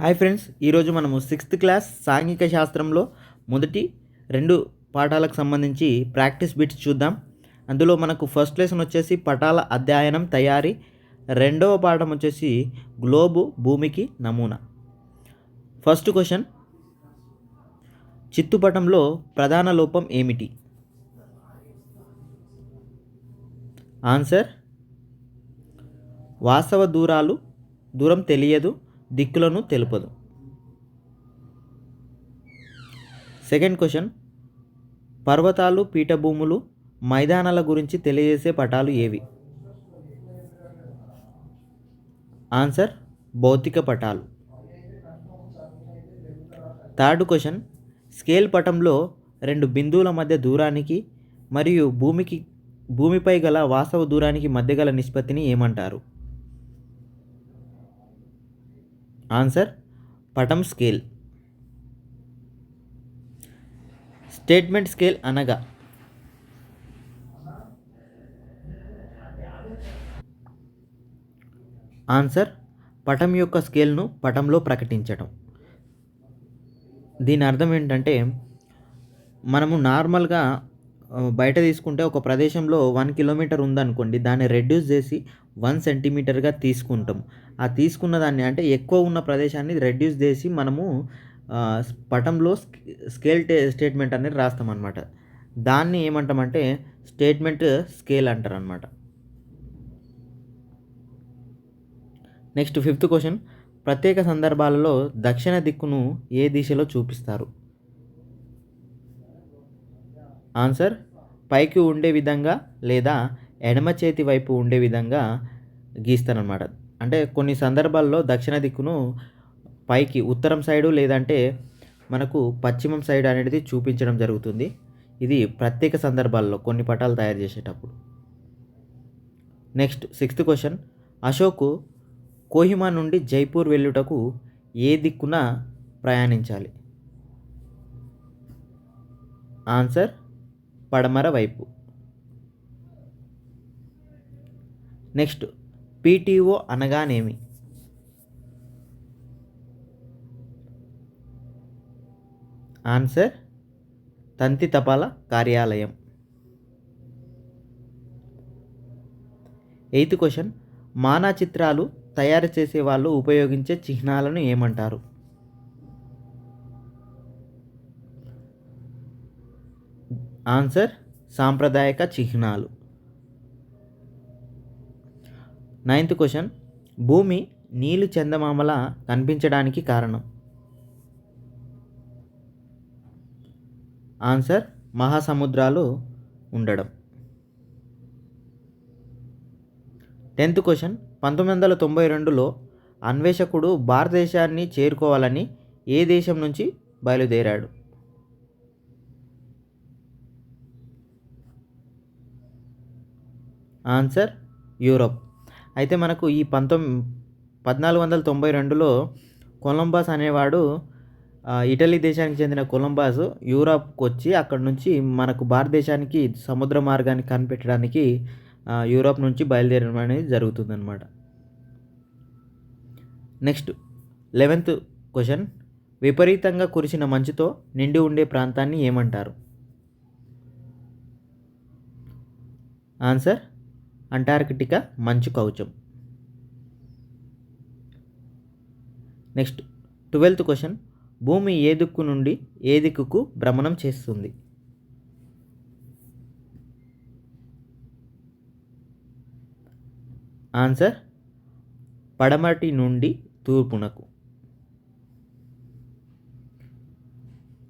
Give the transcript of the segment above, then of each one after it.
Hi friends ఈరోజు మనము sixth class సాంఘిక శాస్త్రంలో మొదటి రెండు పాఠాలకు సంబంధించి ప్రాక్టీస్ బిట్స్ చూద్దాం. అందులో మనకు ఫస్ట్ లెసన్ వచ్చేసి పటాల అధ్యయనం తయారీ. రెండవ పాఠం వచ్చేసి గ్లోబు భూమికి నమూనా. ఫస్ట్ క్వశ్చన్ చిత్తుపటంలో ప్రధాన లోపం ఏమిటి? ఆన్సర్ వాస్తవ దూరాలు దూరం తెలియదు. దిక్కులను తెలుపదు. Second question. పర్వతాలు పీఠభూములు మైదానాల గురించి తెలియజేసే పటాలు ఏవి? ఆన్సర్ భౌతిక పటాలు. Third question. స్కేల్ పటంలో రెండు బిందువుల మధ్య దూరానికి మరియు భూమికి భూమిపై గల వాస్తవ దూరానికి మధ్య గల నిష్పత్తిని ఏమంటారు? ఆన్సర్ పటం స్కేల్. స్టేట్మెంట్ స్కేల్ అనగా? ఆన్సర్ పటం యొక్క స్కేల్ను పటంలో ప్రకటించటం. దీని అర్థం ఏంటంటే మనము నార్మల్గా బయట తీసుకుంటే ఒక ప్రదేశంలో వన్ కిలోమీటర్ ఉందనుకోండి దాన్ని రెడ్యూస్ చేసి వన్ సెంటీమీటర్గా తీసుకుంటాం. ఆ తీసుకున్న దాన్ని అంటే ఎక్కువ ఉన్న ప్రదేశాన్ని రెడ్యూస్ చేసి మనము పటంలో స్కేల్ టే స్టేట్మెంట్ అనేది రాస్తామన్నమాట. దాన్ని ఏమంటామంటే స్టేట్మెంట్ స్కేల్ అంటారు అనమాట నెక్స్ట్ ఫిఫ్త్ క్వశ్చన్ ప్రత్యేక సందర్భాలలో దక్షిణ దిక్కును ఏ దిశలో చూపిస్తారు? ఆన్సర్ పైకి ఉండే విధంగా లేదా ఎడమ చేతి వైపు ఉండే విధంగా గీస్తారనమాట అంటే కొన్ని సందర్భాల్లో దక్షిణ దిక్కును పైకి ఉత్తరం సైడు లేదంటే మనకు పశ్చిమం సైడ్ అనేది చూపించడం జరుగుతుంది. ఇది ప్రత్యేక సందర్భాల్లో కొన్ని పటాలు తయారు చేసేటప్పుడు. Next sixth question. Ashok Kohima నుండి జైపూర్ వెళ్ళుటకు ఏ దిక్కున ప్రయాణించాలి? ఆన్సర్ పడమర వైపు. నెక్స్ట్ పీటీఓ అనగానేమి? ఆన్సర్ తంతి తపాల కార్యాలయం. ఎయిత్ క్వశ్చన్ మానా చిత్రాలు తయారు చేసే వాళ్ళు ఉపయోగించే చిహ్నాలను ఏమంటారు? ఆన్సర్ సాంప్రదాయక చిహ్నాలు. Ninth question. భూమి నీలు చందమామల కనిపించడానికి కారణం? ఆన్సర్ మహాసముద్రాలు ఉండడం. Tenth question. పంతొమ్మిది వందల తొంభై రెండులో అన్వేషకుడు భారతదేశాన్ని చేరుకోవాలని ఏ దేశం నుంచి బయలుదేరాడు? Answer Europe. అయితే మనకు ఈ పంతొమ్మిది పద్నాలుగు వందల తొంభై రెండులో కొలంబస్ అనేవాడు ఇటలీ దేశానికి చెందిన కొలంబస్ యూరప్కు వచ్చి అక్కడ నుంచి మనకు భారతదేశానికి సముద్ర మార్గాన్ని కనిపెట్టడానికి యూరప్ యూరోప్ నుంచి బయలుదేరడం అనేది జరుగుతుందన్నమాట. Next eleventh question. విపరీతంగా కురిసిన మంచుతో నిండి ఉండే ప్రాంతాన్ని ఏమంటారు? ఆన్సర్ అంటార్కిటికా మంచు కవచం. Next twelfth question. భూమి ఏ దిక్కు నుండి ఏ దిక్కుకు భ్రమణం చేస్తుంది? ఆన్సర్ పడమటి నుండి తూర్పునకు.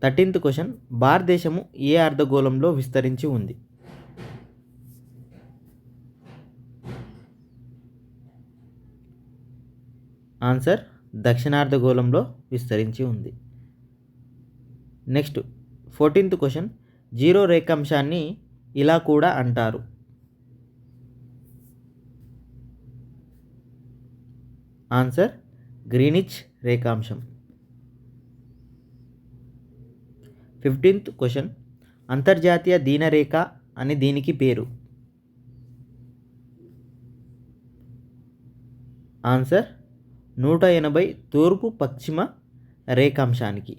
Thirteenth question. భారతదేశము ఏ అర్ధగోళంలో విస్తరించి ఉంది? ఆన్సర్ దక్షిణార్ధగోళంలో విస్తరించి ఉంది. నెక్స్ట్ ఫోర్టీన్త్ క్వశ్చన్ జీరో రేఖాంశాన్ని ఇలా కూడా అంటారు. ఆన్సర్ గ్రీనిచ్ రేఖాంశం. ఫిఫ్టీన్త్ క్వశ్చన్ అంతర్జాతీయ దీనరేఖ అని దీనికి పేరు. ఆన్సర్ నూట ఎనభై తూర్పు పశ్చిమ రేఖాంశానికి.